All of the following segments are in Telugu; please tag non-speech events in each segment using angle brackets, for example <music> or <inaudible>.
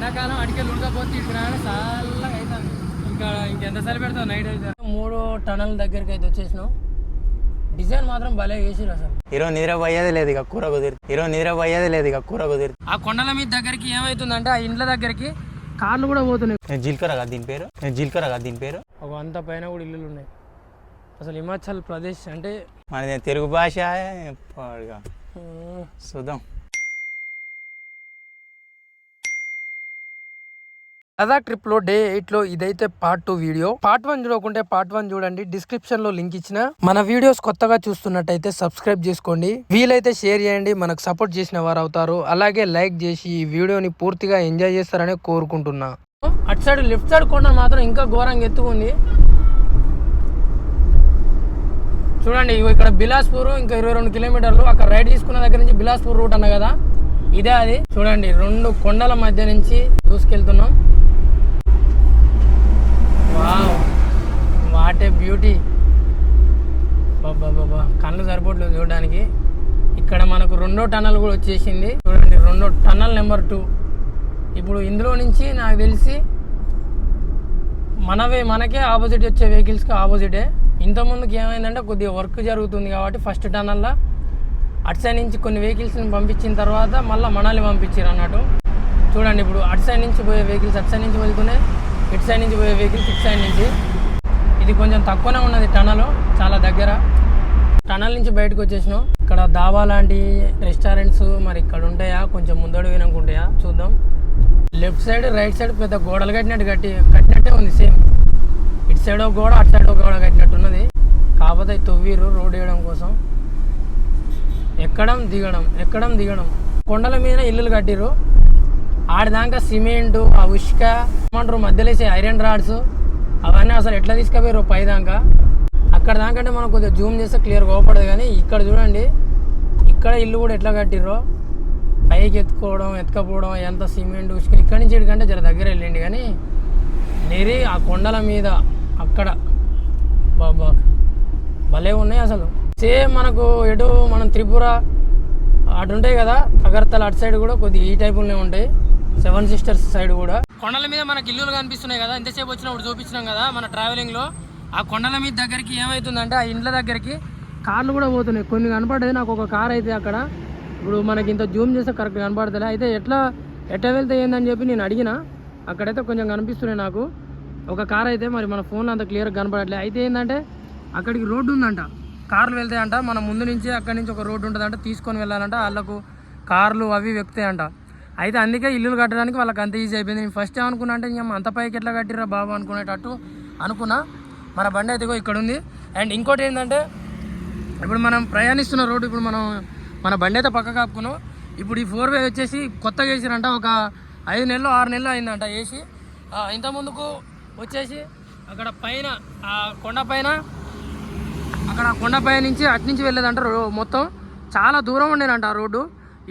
ఎండాకాలం అడికెళ్ళి ఉడకపోతే ఇక్కడ చల్లగా అవుతుంది ఇంకా ఇంకెంత సరి పెడతావు నైట్ అయితే? మూడు టనల్ దగ్గరికి అయితే వచ్చేసినాం. డిజైన్ మాత్రం భలే వేసిరు అసలు. ఈరోజు నిద్ర పోయేది లేదు ఇక కూర కుదిరి ఈరోజు నిద్ర పోయేది లేదు ఇక కూర కుదిరి ఆ కొండల మీద దగ్గరికి ఏమవుతుందంటే ఆ ఇండ్ల దగ్గరికి కార్లు కూడా పోతున్నాయి. జీలకర్ర కదా దీని పేరు? జీలకర్ర కదా దీని పేరు? ఒక అంత పైన కూడా ఇల్లులు ఉన్నాయి. అసలు హిమాచల్ ప్రదేశ్ అంటే మనది తెలుగు భాష చూద్దాం. లదాఖ్ ట్రిప్లో డే ఎయిట్లో ఇదైతే part two video. Part one చూడకుంటే పార్ట్ వన్ చూడండి. డిస్క్రిప్షన్లో లింక్ ఇచ్చిన. మన వీడియోస్ కొత్తగా చూస్తున్నట్టయితే సబ్స్క్రైబ్ చేసుకోండి. వీలైతే షేర్ చేయండి. మనకు సపోర్ట్ చేసిన వారు అవుతారు. అలాగే లైక్ చేసి ఈ వీడియోని పూర్తిగా ఎంజాయ్ చేస్తారని కోరుకుంటున్నా. అటు సైడ్ లెఫ్ట్ సైడ్ కొండ మాత్రం ఇంకా ఘోరంగా ఎత్తుకుంది. చూడండి ఇక్కడ బిలాస్పూర్ ఇంకా ఇరవై రెండు కిలోమీటర్లు అక్కడ రైడ్ తీసుకున్న దగ్గర నుంచి బిలాస్పూర్ రూట్ అన్న కదా? ఇదే అది. చూడండి రెండు కొండల మధ్య నుంచి దూసుకెళ్తున్నాం వావ్ వాట్ ఏ బ్యూటీ బాబా బాబా కళ్ళు చూడడానికి ఇక్కడ మనకు రెండో టన్నల్ కూడా వచ్చేసింది. చూడండి రెండో టన్నల్ నెంబర్ టూ. ఇప్పుడు ఇందులో నుంచి నాకు తెలిసి మనవే మనకే ఆపోజిట్ వచ్చే వెహికల్స్కి ఆపోజిటే. ఇంతకుముందుకు ఏమైందంటే కొద్దిగా వర్క్ జరుగుతుంది కాబట్టి ఫస్ట్ టన్నల్లో అటు సైడ్ నుంచి కొన్ని వెహికల్స్ని పంపించిన తర్వాత మళ్ళీ మనల్ని పంపించారు అన్నట్టు. చూడండి ఇప్పుడు అటు సైడ్ నుంచి పోయే వెహికల్స్ అటు సైడ్ నుంచి వెళ్తున్నాయి ఇటు సైడ్ నుంచి పోయే వెహికల్స్ ఇటు సైడ్ నుంచి. ఇది కొంచెం తక్కువనే ఉన్నది టనల్ చాలా దగ్గర. టనల్ నుంచి బయటకు వచ్చేసినాం. ఇక్కడ దాబా లాంటి రెస్టారెంట్స్ మరి ఇక్కడ ఉంటాయా? కొంచెం ముందడు వినకుంటాయా చూద్దాం. లెఫ్ట్ సైడ్ రైట్ సైడ్ పెద్ద గోడలు కట్టినట్టు కట్టి కట్టినట్టే ఉంది సేమ్. ఇటు సైడ్ ఒక గోడ అటు సైడ్ ఒక గోడ కట్టినట్టు ఉన్నది. కాకపోతే అవి రోడ్ వేయడం కోసం. ఎక్కడం దిగడం ఎక్కడం దిగడం. కొండల మీద ఇల్లులు కట్టిరు ఆడిదాకా సిమెంట్ ఆ ఉష్క ఏమంటారు మధ్యలో వేసే ఐరన్ రాడ్స్ అవన్నీ అసలు ఎట్లా తీసుకుపోయారు పైదాకా? అక్కడ దానికంటే మనం కొద్దిగా జూమ్ చేస్తే క్లియర్ కోపడదు కానీ ఇక్కడ చూడండి ఇక్కడ ఇల్లు కూడా ఎట్లా కట్టిర్రో? పైకి ఎత్తుకోవడం ఎత్తుకపోవడం ఎంత సిమెంట్ ఉష్క ఇక్కడి నుంచి ఇక్కడికంటే జర దగ్గర వెళ్ళండి కానీ నేరి ఆ కొండల మీద అక్కడ బాబా భలే ఉన్నాయి అసలు. సేమ్ మనకు ఎటు మనం త్రిపుర అటు ఉంటాయి కదా అగర్తల అటు సైడ్ కూడా కొద్దిగా ఈ టైపులోనే ఉంటాయి. సెవెన్ సిస్టర్స్ సైడ్ కూడా. కొండల మీద మనకి ఇల్లులు కనిపిస్తున్నాయి కదా ఇంతసేపు వచ్చినప్పుడు చూపించినాం కదా మన ట్రావెలింగ్లో ఆ కొండల మీద దగ్గరికి ఏమవుతుందంటే ఆ ఇండ్ల దగ్గరికి కార్లు కూడా పోతున్నాయి. కొన్ని కనపడేది నాకు ఒక కార్ అయితే అక్కడ. ఇప్పుడు మనకి ఇంత జూమ్ చేస్తే కరెక్ట్ కనపడతలే. అయితే ఎట్లా ఎట్లా వెళ్తే ఏందని చెప్పి నేను అడిగిన. అక్కడైతే కొంచెం కనిపిస్తున్నాయి నాకు. ఒక కార్ అయితే మరి మన ఫోన్లో అంత క్లియర్గా కనపడట్లేదు అయితే ఏంటంటే అక్కడికి రోడ్డు ఉందంట. కార్లు వెళ్తాయంట. మన ముందు నుంచి అక్కడి నుంచి ఒక రోడ్డు ఉంటుందంట. తీసుకొని వెళ్ళాలంట. వాళ్ళకు కార్లు అవి వెక్తాయంట అయితే అందుకే ఇల్లులు కట్టడానికి వాళ్ళకి అంత ఈజీ అయిపోయింది. నేను ఫస్ట్ ఏమనుకున్నా అంటే ఇంకా అంత పైకి ఎట్లా కట్టిరా బాబు? అనుకునేటట్టు అనుకున్నా. మన బండి అయితే ఇక్కడ ఉంది అండ్ ఇంకోటి ఏంటంటే ఇప్పుడు మనం ప్రయాణిస్తున్న రోడ్డు ఇప్పుడు మనం మన బండి అయితే పక్క కాపుకున్నాం. ఇప్పుడు ఈ ఫోర్ వే వచ్చేసి కొత్తగా వేసిరంట ఒక ఐదు నెలలు ఆరు నెలలు అయిందంట వేసి. ఇంతకుముందుకు ఇంత ముందుకు వచ్చేసి అక్కడ పైన ఆ కొండ పైన అక్కడ కొండపై నుంచి అటు నుంచి వెళ్ళేదంట మొత్తం చాలా దూరం ఉండేనంట ఆ రోడ్డు.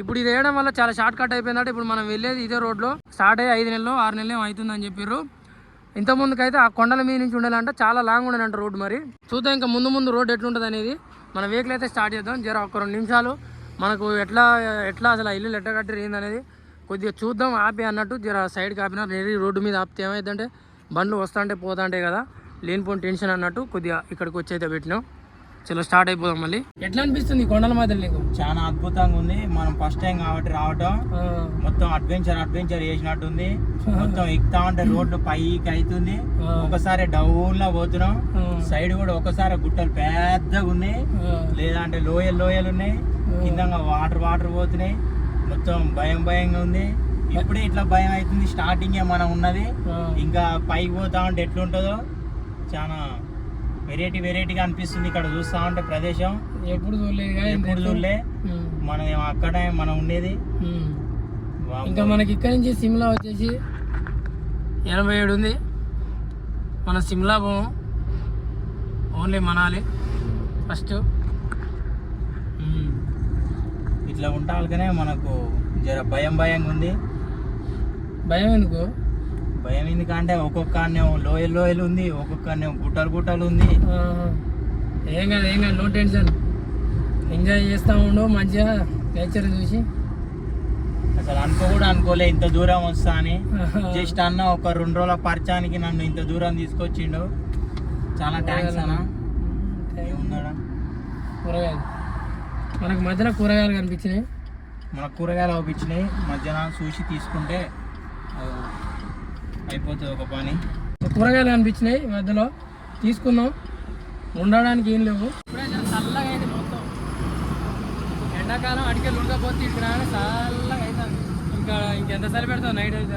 ఇప్పుడు ఇది వేయడం వల్ల చాలా షార్ట్ కట్ అయిపోయిందంటే. ఇప్పుడు మనం వెళ్ళేది ఇదే రోడ్లో. స్టార్ట్ అయ్యి ఐదు నెలలు ఆరు నెలలు అవుతుందని చెప్పారు ఇంత ముందుకైతే ఆ కొండల మీద నుంచి ఉండాలంటే. చాలా లాంగ్ ఉండేనంట రోడ్డు మరి. చూద్దాం ఇంకా ముందు ముందు రోడ్ ఎట్లుంటుంది అనేది. మన వెహికల్ అయితే స్టార్ట్ చేద్దాం. జర ఒక రెండు నిమిషాలు. మనకు ఎట్లా ఎట్లా అసలు ఆ ఇల్లు ఎట్లా కట్టారు ఏందనేది కొద్దిగా చూద్దాం. ఆపి అన్నట్టు జర సైడ్కి ఆపిన రెడీ రోడ్డు మీద ఆపితే ఏమైందంటే బండ్లు వస్తుంటే పోతాంటాయి కదా. లేనిపోని టెన్షన్ అన్నట్టు కొద్దిగా ఇక్కడికి వచ్చి అయితే పెట్టినాం. చలో స్టార్ట్ అయిపోదాం మళ్ళీ. ఎట్లా అనిపిస్తుంది కొండల మధ్యలో నీకు? చాలా అద్భుతంగా ఉంది. మనం ఫస్ట్ టైం కాబట్టి రావటం. మొత్తం అడ్వెంచర్ అడ్వెంచర్ చేసినట్టుంది. మొత్తం ఎక్కుతా ఉంటే రోడ్డు పైకి అవుతుంది. ఒకసారి డౌన్లో పోతున్నాం సైడ్ కూడా ఒకసారి గుట్టలు పెద్దగా ఉన్నాయి. లేదంటే లోయలు లోయలు ఉన్నాయి. కింద వాటర్ వాటర్ పోతున్నాయి. మొత్తం భయం భయంగా ఉంది. ఇప్పుడే ఇట్లా భయం అవుతుంది. స్టార్టింగే మనం ఉన్నది. ఇంకా పైకి పోతా ఉంటే ఎట్లుంటుందో. చాలా వెరైటీ వెరైటీగా అనిపిస్తుంది. ఇక్కడ చూస్తా ఉంటే ప్రదేశం ఎప్పుడు చూడలేదు ఎప్పుడు చూడలే. మనం అక్కడే మనం ఉండేది. ఇంకా మనకి ఇక్కడ నుంచి సిమ్లా వచ్చేసి ఎనభై ఏడు ఉంది. మన సిమ్లా పోము. ఓన్లీ మనాలి. ఫస్ట్. ఇట్లా ఉంటాకనే మనకు జర భయం భయంగా ఉంది. భయం ఎందుకు? భయం ఎందుకంటే ఒక్కొక్క లోయలు లోయలు ఉంది ఒక్కొక్క గుట్టలు గుట్టలు ఉంది. ఏం కాదు ఏం కాదు నో టెన్షన్ ఎంజాయ్ చేస్తూ ఉండు మంచిగా నేచర్ చూసి. అసలు అనుకో కూడా అనుకోలే ఇంత దూరం వస్తా అని. జస్ట్ అన్న ఒక రెండు రోజుల పరిచయానికి నన్ను ఇంత దూరం తీసుకొచ్చిండు. చాలా థ్యాంక్స్ అన్న. కూరగాయలు. మనకు మధ్యలో కూరగాయలు కనిపించినాయి. మన కూరగాయలు అవుపించినాయి మధ్యాహ్నం చూసి తీసుకుంటే అయిపోతుంది ఒక పని. కూరగాయలు కనిపించినాయి ఈ మధ్యలో. తీసుకుందాం ఉండడానికి ఏం లేవు. ఇప్పుడైతే చల్లగా అయింది మొత్తం. ఎండాకాలం అడికెళ్ళి ఉండకపోతే ఇక్కడ చల్లగా అవుతుంది ఇంకా ఇంకెంత చలి పెడతావు నైట్ అయితే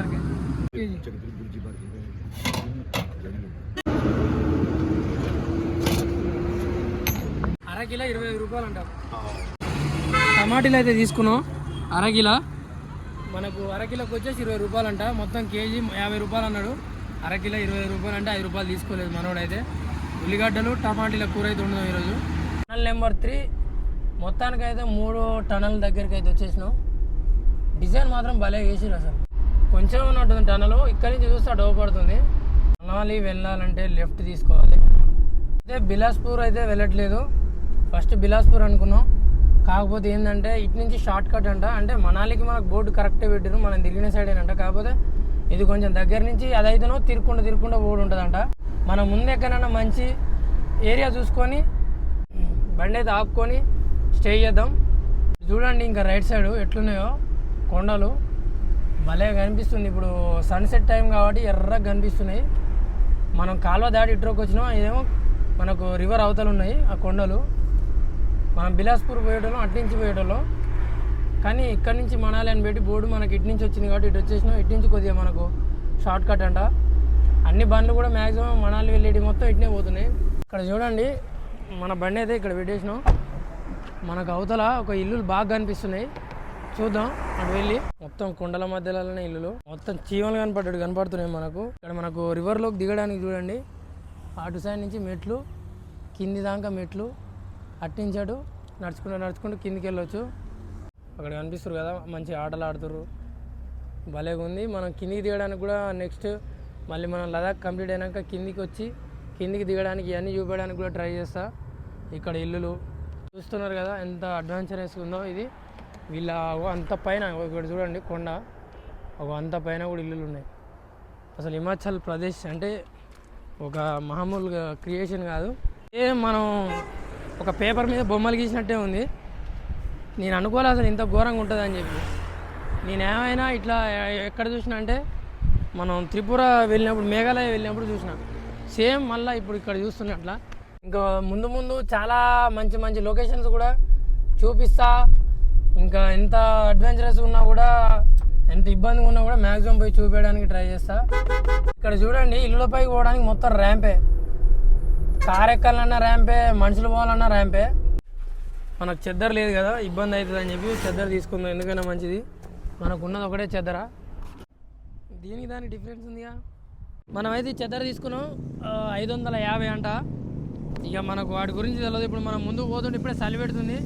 అరకిలో ఇరవై ఐదు రూపాయలు అంటారు టమాటీలు అయితే తీసుకున్నాం. అరకిలో మనకు అరకిలోకి వచ్చేసి ఇరవై రూపాయలు అంట మొత్తం కేజీ యాభై రూపాయలు అన్నాడు. అరకిలో ఇరవై రూపాయలు అంటే ఐదు రూపాయలు తీసుకోలేదు మనోడైతే. ఉల్లిగడ్డలు టమాటీల కూర అయితే ఉండదు ఈరోజు. టనల్ నెంబర్ త్రీ మొత్తానికి అయితే మూడు టనల్ దగ్గరికి అయితే వచ్చేసినాం. డిజైన్ మాత్రం భలే వేసిరు అసలు. కొంచెం ఉన్నట్టుంది టనల్ ఇక్కడి నుంచి చూస్తే డౌ పడుతుంది మనాలి వెళ్ళాలంటే లెఫ్ట్ తీసుకోవాలి. అయితే బిలాస్పూర్ అయితే వెళ్ళట్లేదు. ఫస్ట్ బిలాస్పూర్ అనుకున్నాం. కాకపోతే ఏంటంటే ఇటు నుంచి షార్ట్ కట్ అంట. అంటే మనాలికి మనకు బోర్డు కరెక్ట్ పెట్టారు మనం తిరిగిన సైడ్ అంట కాకపోతే ఇది కొంచెం దగ్గర నుంచి అదైతేనో తిరుక్కుండా తిరుక్కుండా బోర్డు ఉంటుందంట. మనం ముందు మంచి ఏరియా చూసుకొని బండి అయితే ఆపుకొని స్టే చేద్దాం. చూడండి ఇంకా రైట్ సైడ్ ఎట్లున్నాయో కొండలు. భలే కనిపిస్తుంది. ఇప్పుడు సన్సెట్ టైం కాబట్టి ఎర్రగా కనిపిస్తున్నాయి. మనం కాలువ దాటి ఇట్రోకి వచ్చినాం ఇదేమో మనకు రివర్ అవతలు ఉన్నాయి ఆ కొండలు. మనం బిలాస్పూర్ పోయేటోళ్ళం అటు నుంచి పోయేటోళ్ళం. కానీ ఇక్కడ నుంచి మనాలి అని పెట్టి బోర్డు మనకి ఇటు నుంచి వచ్చింది కాబట్టి ఇటు వచ్చేసినాం. ఇటు నుంచి కొద్దిగా మనకు షార్ట్ కట్ అంట. అన్ని బండ్లు కూడా మ్యాక్సిమం మనాలి వెళ్ళేటి మొత్తం ఇటునే పోతున్నాయి. ఇక్కడ చూడండి మన బండి అయితే ఇక్కడ పెట్టేసినాం. మనకు అవతల ఒక ఇల్లులు బాగా కనిపిస్తున్నాయి. చూద్దాం అటు వెళ్ళి. మొత్తం కొండల మధ్యలోనే ఇల్లులు. మొత్తం చీమలు కనపడ్డాడు కనపడుతున్నాయి మనకు. ఇక్కడ మనకు రివర్లోకి దిగడానికి చూడండి. అటు సైడ్ నుంచి మెట్లు కింది దాకా మెట్లు. అట్టించాడు. నడుచుకుంటూ నడుచుకుంటూ కిందికి వెళ్ళొచ్చు. అక్కడ కనిపిస్తారు కదా మంచి ఆటలు ఆడుతుర్రు. భలేగా ఉంది. మనం కిందికి దిగడానికి కూడా నెక్స్ట్ మళ్ళీ మనం లదాఖ్ కంప్లీట్ అయినాక కిందికి వచ్చి కిందికి దిగడానికి ఇవన్నీ చూపించడానికి కూడా ట్రై చేస్తా. ఇక్కడ ఇల్లులు చూస్తున్నారు కదా ఎంత అడ్వెంచరస్ ఉందో ఇది. వీళ్ళ అంత పైన ఇక్కడ చూడండి కొండ. ఒక అంత పైన కూడా ఇల్లులు ఉన్నాయి. అసలు హిమాచల్ ప్రదేశ్ అంటే ఒక మామూలుగా క్రియేషన్ కాదు. ఏ మనం ఒక పేపర్ మీద బొమ్మలు గీసినట్టే ఉంది. నేను అనుకోలే అసలు ఇంత ఘోరంగా ఉంటుంది అని చెప్పి. నేను ఏమైనా ఇట్లా ఎక్కడ చూసినా అంటే మనం త్రిపుర వెళ్ళినప్పుడు మేఘాలయ వెళ్ళినప్పుడు చూసిన. సేమ్ మళ్ళీ ఇప్పుడు ఇక్కడ చూస్తున్నట్ల. ఇంకా ముందు ముందు చాలా మంచి మంచి లొకేషన్స్ కూడా చూపిస్తా. ఇంకా ఎంత అడ్వెంచరస్ ఉన్నా కూడా ఎంత ఇబ్బందిగా ఉన్నా కూడా మ్యాక్సిమం పోయి చూపించడానికి ట్రై చేస్తా. ఇక్కడ చూడండి ఇళ్ళపైకి పోవడానికి మొత్తం ర్యాంపే. కార్ ఎక్కాలన్నా ర్యాంపే మనుషులు పోవాలన్నా ర్యాంపే. మనకు చెద్దరు లేదు కదా ఇబ్బంది అవుతుంది అని చెప్పి చెద్దరు తీసుకుందాం ఎందుకైనా మంచిది. మనకు ఉన్నది ఒకటే చెద్దరా. దీనికి దానికి డిఫరెన్స్ ఉందిగా. మనమైతే ఈ చెద్దర తీసుకున్నాం ఐదు వందల యాభై అంట. ఇక మనకు వాటి గురించి తెలియదు ఇప్పుడు మనం ముందుకు పోతుంటే ఇప్పుడే చలి పెడుతుంది.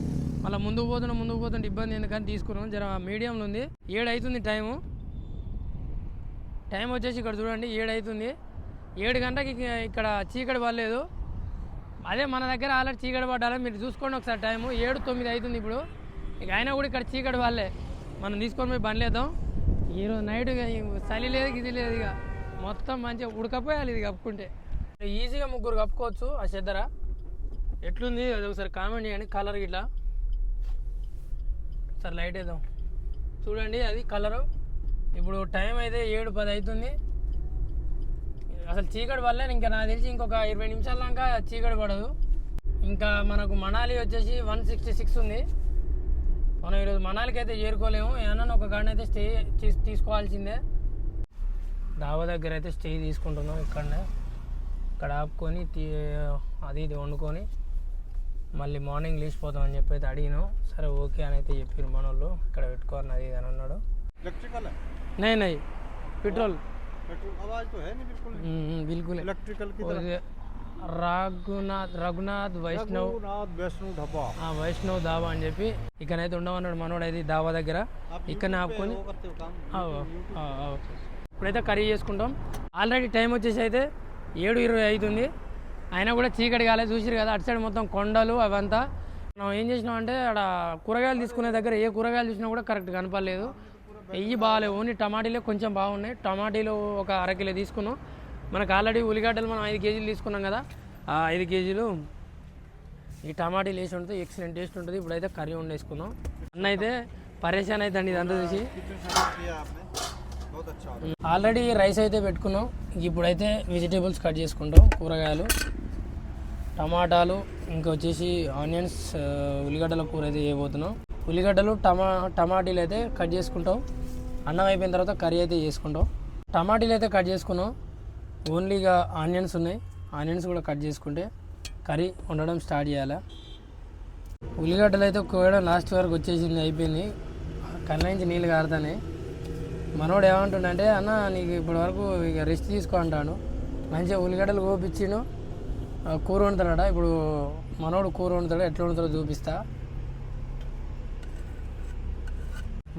మళ్ళీ ముందుకు పోతుంటే ముందుకు పోతుంటే ఇబ్బంది ఎందుకని తీసుకున్నాం. జర మీడియంలో ఉంది. ఏడు అవుతుంది టైము. టైం వచ్చేసి ఇక్కడ చూడండి ఏడు అవుతుంది ఏడు గంటకి ఇక్కడ చీకటి పడలేదు. అదే మన దగ్గర ఆల్రెడీ చీకటి పడ్డాలి మీరు చూసుకోండి ఒకసారి టైము ఏడు తొమ్మిది అవుతుంది ఇప్పుడు. ఇక అయినా కూడా ఇక్కడ చీకటి వాళ్ళే. మనం తీసుకొని పోయి బండ్లేద్దాం ఈరోజు నైట్ చలి లేదు ఇది లేదు ఇక. మొత్తం మంచిగా ఉడకపోయాలి ఇది కప్పుకుంటే. ఈజీగా ముగ్గురు కప్పుకోవచ్చు. ఆ చెద్దర ఎట్లుంది? అది ఒకసారి కామెంట్ చేయండి. కలర్ ఇట్లా సరే లైట్ వేద్దాం. చూడండి అది కలరు ఇప్పుడు టైం అయితే ఏడు పది అవుతుంది. అసలు చీకటి వల్లే ఇంకా నాకు తెలిసి ఇంకొక ఇరవై నిమిషాల దాకా చీకటి పడదు. ఇంకా మనకు మనాలి వచ్చేసి వన్ సిక్స్టీ సిక్స్ ఉంది. మనం ఈరోజు మనాలికి అయితే చేరుకోలేము. ఏమన్నా ఒక కాడ అయితే స్టే తీసుకోవాల్సిందే. దావా దగ్గర అయితే స్టే తీసుకుంటున్నాం ఇక్కడనే. ఇక్కడ ఆపుకొని అది ఇది వండుకొని మళ్ళీ మార్నింగ్ లేచిపోతామని చెప్పి అయితే అడిగినాం. సరే ఓకే అని అయితే చెప్పారు మన వాళ్ళు ఇక్కడ పెట్టుకోరు అది ఇది అని అన్నాడు. నై నై. పెట్రోల్. पेट्रोल आवाज तो है नहीं बिल्कुल బిల్కుల్ इलेक्ट्रिकल की రఘునాథ్ రఘునాథ్ వైష్ణవ్ रघुनाथ वैष्णो ढाबा ఆ, వైష్ణవ్ దాబా అని చెప్పి ఇక్కడైతే ఉండమన్నాడు మనోడు అయితే ఈ దాబా దగ్గర ఇక్కడనే ఆపుకొని वो करते हो काम ఆ, ఆ, ఆ, ఓకే. ఇప్పుడైతే కర్రీ చేసుకుంటాం ఆల్రెడీ టైం వచ్చేసి అయితే ఏడు ఇరవై అవుతుంది అయినా కూడా చీకటి కాలేదు చూసిరు కదా అటు సైడ్ మొత్తం కొండలు అవంతా మనం ఏం చేసినాం అంటే అక్కడ కూరగాయలు తీసుకునే దగ్గర ఏ కూరగాయలు చూసినా కూడా కరెక్ట్ కనపడలేదు వెయ్యి బాగాలేవు ఓన్లీ టమాటీలే కొంచెం బాగున్నాయి. టమాటీలు ఒక అరకిలో తీసుకున్నాం. మనకు ఆల్రెడీ ఉల్లిగడ్డలు మనం ఐదు కేజీలు తీసుకున్నాం కదా. ఆ ఐదు కేజీలు ఈ టమాటీలు వేసి ఉంటుంది ఎక్సలెంట్ టేస్ట్ ఉంటుంది. ఇప్పుడైతే కర్రీ వండేసుకుందాం అన్న అయితే పరేషాన్ అవుతుంది ఇదంతా చూసి. ఆల్రెడీ రైస్ అయితే పెట్టుకున్నాం. ఇప్పుడైతే వెజిటేబుల్స్ కట్ చేసుకుంటాం కూరగాయలు. టమాటాలు ఇంకా వచ్చేసి ఆనియన్స్ ఉల్లిగడ్డల కూర అయితే చేయబోతున్నాం. ఉల్లిగడ్డలు టమా టమాటీలు అయితే కట్ చేసుకుంటాం. అన్నం అయిపోయిన తర్వాత కర్రీ అయితే చేసుకుంటాం. టమాటీలు అయితే కట్ చేసుకున్నాం. ఓన్లీగా ఆనియన్స్ ఉన్నాయి. ఆనియన్స్ కూడా కట్ చేసుకుంటే కర్రీ వండడం స్టార్ట్ చేయాలి. ఉల్లిగడ్డలు అయితే కోయడం లాస్ట్ వరకు వచ్చేసింది అయిపోయింది. కళ్ళ నుంచి నీళ్ళు కారుతాయి మనోడు ఏమంటుండంటే అన్న నీకు ఇప్పటి వరకు ఇక రెస్ట్ తీసుకో అంటాను. మంచిగా ఉల్లిగడ్డలు కోపించిను కూర వండుతాడా ఇప్పుడు మనోడు కూర వండుతాడు ఎట్లా వండుతాడో చూపిస్తా.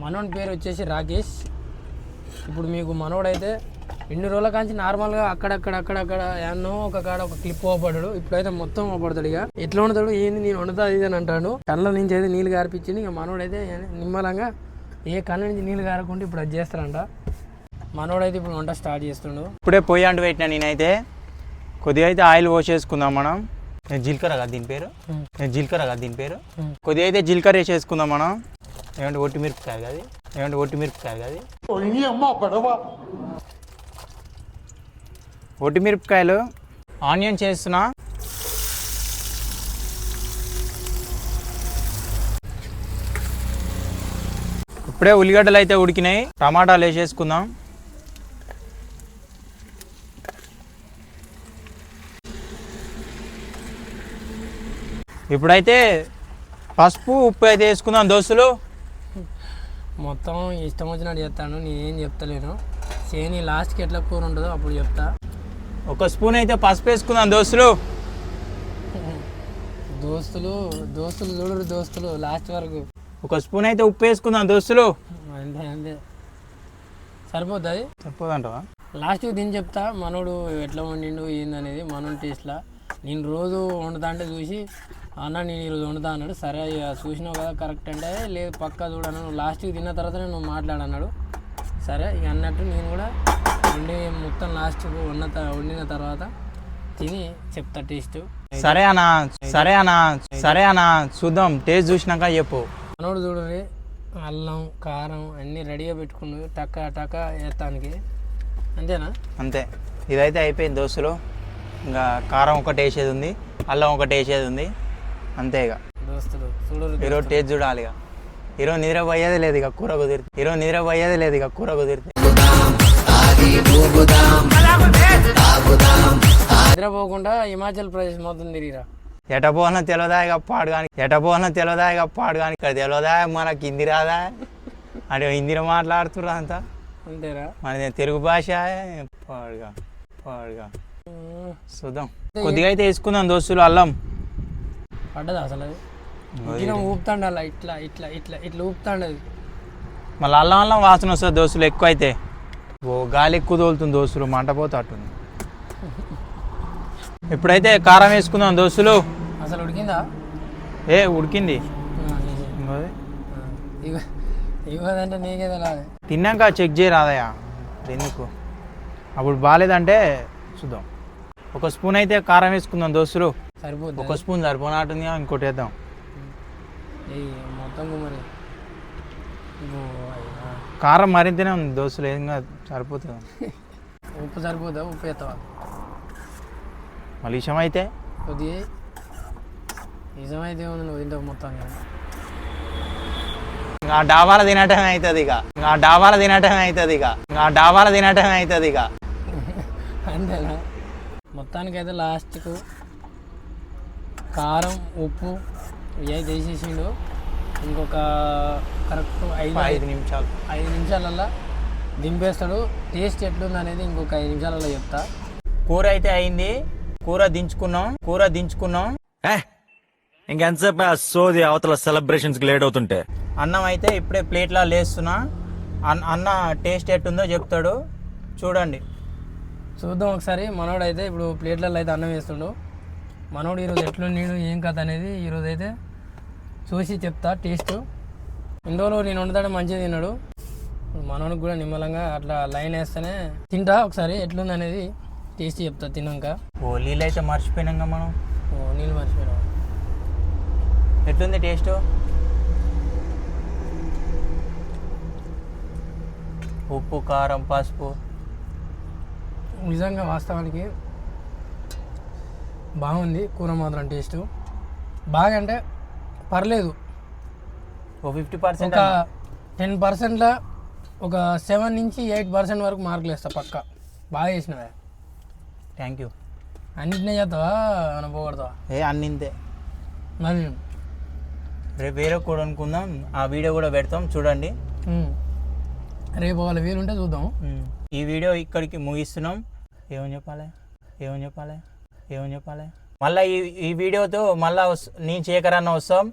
మనోడి పేరు వచ్చేసి రాకేష్. ఇప్పుడు మీకు మనోడైతే ఇన్ని రోజుల కాంచి నార్మల్గా అక్కడక్కడ అక్కడక్కడ ఎన్నో ఒక కాడ ఒక క్లిప్ ఓపడాడు ఇప్పుడైతే మొత్తం ఓపడతాడు ఇక. ఎట్లా వండుతాడు ఏంది నేను వండుతా ఇది అని అంటాడు. కళ్ళ నుంచి అయితే నీళ్ళు గారిపించింది ఇక మనోడైతే నిమ్మలంగా ఏ కళ్ళ నుంచి నీళ్ళు గారకుండా ఇప్పుడు అది చేస్తారంట మనోడైతే ఇప్పుడు వంట స్టార్ట్ చేస్తుండు. ఇప్పుడే పొయ్యి అంటు పెట్టినా నేనైతే. కొద్దిగా అయితే ఆయిల్ పోసేసుకుందాం మనం. జీలకర్ర కదా దీని పేరు? జీలకర్ర కదా దీని పేరు. కొద్దిగా అయితే జీలకర్ర వేసేసుకుందాం మనం. ఏమంటే ఒట్టి మిరపకాయ కదా. ఏమంటే ఒట్టి మిరపకాయ కదా. ఒట్టి మిరపకాయలు ఆనియన్ చేస్తున్నా. ఇప్పుడే ఉల్లిగడ్డలు అయితే ఉడికినాయి. టమాటాలు వేసేసుకుందాం. ఇప్పుడైతే పసుపు ఉప్పు అయితే వేసుకుందాం దోస్తులు మొత్తం ఇష్టం వచ్చినట్టు చెప్తాను నేనేం చెప్తలేను. సేని లాస్ట్కి ఎట్లా కూర ఉంటుందో అప్పుడు చెప్తా. ఒక స్పూన్ అయితే పసుపు వేసుకుందాం దోస్తులు. దోస్తులు దోస్తులు చూడరు దోస్తులు లాస్ట్ వరకు. ఒక స్పూన్ అయితే ఉప్పు వేసుకుందాం దోస్తులు. అంతే అంతే. సరిపోతుంది చెప్పదంటవా లాస్ట్కి దీన్ని చెప్తా మనోడు ఎట్లా వండిండు ఏందనేది మనోడి టేస్ట్లా నేను రోజు వండుతా అంటే చూసి అన్న నేను ఈరోజు వండుతా అన్నాడు. సరే చూసినావు కదా కరెక్ట్ అంటే. లేదు పక్కా చూడను లాస్ట్కి తిన్న తర్వాత నువ్వు మాట్లాడన్నాడు సరే ఇక అన్నట్టు నేను కూడా వండి మొత్తం లాస్ట్కు వండిన వండిన తర్వాత తిని చెప్తా టేస్ట్ సరే అన్న సరే అన్న సరే అన్న చూద్దాం. టేస్ట్ చూసినాక చెప్పు. మనోడు చూడండి అల్లం కారం అన్నీ రెడీగా పెట్టుకుని టక్క టక్క వేస్తానికి. అంతేనా? అంతే. ఇదైతే అయిపోయింది దోస్తులు ఇంకా కారం ఒకటి వేసేది ఉంది అల్లం ఒకటి వేసేది ఉంది. అంతే ఇక దోస్తులు చూడరు ఈరోజు టేస్ట్ చూడాలి ఇక ఈరోజు నిద్ర పోయేది లేదు ఇక కూర కుదిరితే. ఈరోజు నిద్ర పోయేది లేదు ఇక కూర కుదిరితే. నిద్రపోకుండా హిమాచల్ ప్రదేశ్ మొత్తం తిరిగిరా. ఎట పోనా తెలియదా ఇక పాడు కానీ ఎట పోనా తెలియదా ఇక పాడు కానీ ఇక్కడ తెలియదా మనకి హిందీ రాదా? అంటే హిందీలో మాట్లాడుతుర్రా అంతా. అంతేరా? మన తెలుగు భాష? పాడుగా? పాడుగా. చూద్దాం. కొద్దిగా అయితే వేసుకుందాం దోస్తులు అల్లం. పడ్డదా అసలు అది? ఉట్టిన ఊపుతాండ అలా ఇట్లా ఇట్లా ఇట్లా ఇట్లా ఊపుతాండది. మళ్ళీ అల్లం అల్లం వాసన వస్తుంది దోస్తులు ఎక్కువ అయితే ఓ గాలి ఎక్కువ తోలుతుంది దోస్తులు మంట పోతాటుంది. ఇప్పుడైతే <laughs> కారం వేసుకుందాం దోస్తులు? అసలు ఉడికిందా? ఏ ఉడికింది. ఇవ్వదంటే నీకే తెలియాలి తిన్నాక చెక్ చేయరాదయ్యా ఎందుకు? అప్పుడు బాగాలేదంటే చూద్దాం. ఒక స్పూన్ అయితే కారం వేసుకుందాం దోస్తులు. సరిపోద్ది? ఒక స్పూన్ సరిపోనాటుంది ఇంకోటి వేద్దాం. మొత్తం అయ్యా. కారం మరింతనే ఉంది దోస్తులు ఏం కాదు సరిపోతుంది. <laughs> ఉప్పు సరిపోద్దా ఉప్పు వేస్తావా? మళ్ళీ విషయం అయితే కొద్దిగా నిజమైతే ఉంది నువ్వు తింటావు మొత్తం ఇంకా డాబాల తినటం అవుతుంది ఇక. ఇంకా డాబాల తినటం అవుతుంది ఇక. ఇంకా డాబాల తినటం అవుతుంది ఇక. <laughs> అంతేనా? మొత్తానికైతే లాస్ట్కు కారం ఉప్పు ఇవి వేసేసిండు ఇంకొక కరెక్ట్ ఐదు ఐదు నిమిషాలు. ఐదు నిమిషాలల్లో దింపేస్తాడు. టేస్ట్ ఎట్లుంది అనేది ఇంకొక ఐదు నిమిషాలలో చెప్తా. కూర అయితే అయింది. కూర దించుకున్నాం. కూర దించుకున్నాం. ఇంకెంతసేపు ఆ సోది అవతల సెలబ్రేషన్స్ లేట్ అవుతుంటే? అన్నం అయితే ఇప్పుడే ప్లేట్లో లేస్తున్నా. అన్న అన్న టేస్ట్ ఎట్టుందో చెప్తాడు. చూడండి. చూద్దాం ఒకసారి. మనోడు అయితే ఇప్పుడు ప్లేట్లలో అయితే అన్నం వేస్తుండు. మనోడు ఈరోజు ఎట్లుండీడు ఏం కథ అనేది ఈరోజు అయితే చూసి చెప్తా టేస్ట్ ఇందులో నేను వండుతాడు మంచిగా తిన్నాడు. మనోనికి కూడా నిమ్మలంగా అట్లా లైన్ వేస్తేనే తింటా ఒకసారి ఎట్లుంది అనేది టేస్ట్ చెప్తా తిన్నాక. ఓ నీళ్ళు అయితే మర్చిపోయినాక మనం. ఓ నీళ్ళు మర్చిపోయినా. ఎట్లుంది టేస్ట్ ఉప్పు కారం పసుపు. నిజంగా వాస్తవానికి బాగుంది. కూర మాత్రం టేస్ట్ బాగా అంటే పర్లేదు. ఓ ఫిఫ్టీ పర్సెంట్ ఒక టెన్ పర్సెంట్లో ఒక సెవెన్ నుంచి ఎయిట్ పర్సెంట్ వరకు మార్కులు వేస్తా పక్క. బాగా చేసినవే. థ్యాంక్ యూ అన్నిటినే చేస్తావా? ఏమైనా పోగొడతావా? ఏ అన్నింతే. మరి? రేపు వేరే కూడా అనుకుందాం. ఆ వీడియో కూడా పెడతాం. చూడండి. రేపు వాళ్ళ వీలుంటే చూద్దాం. ఈ వీడియో ఇక్కడికి ముగిస్తున్నాం. ఏమని చెప్పాలి? ఏమని చెప్పాలి? ఏమని చెప్పాలి? మళ్ళీ ఈ ఈ వీడియోతో మళ్ళీ నేను శేఖర్ అన్న వస్తాం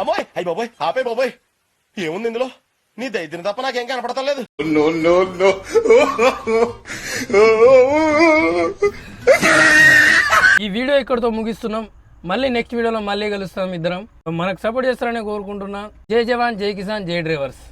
అమ్మోయ్! అయ్యి బాబోయ్! ఆపే బాబోయ్! ఏముంది ఇందులో? నీ దైద్యం తప్ప నాకేం కనపడతలేదు. ఈ వీడియో ఇక్కడితో ముగిస్తున్నాం. మళ్ళీ నెక్స్ట్ వీడియోలో మళ్ళీ కలుస్తాం ఇద్దరం. మనకు సపోర్ట్ చేస్తారని కోరుకుంటున్నా. జై జవాన్ జై కిసాన్ జై డ్రైవర్స్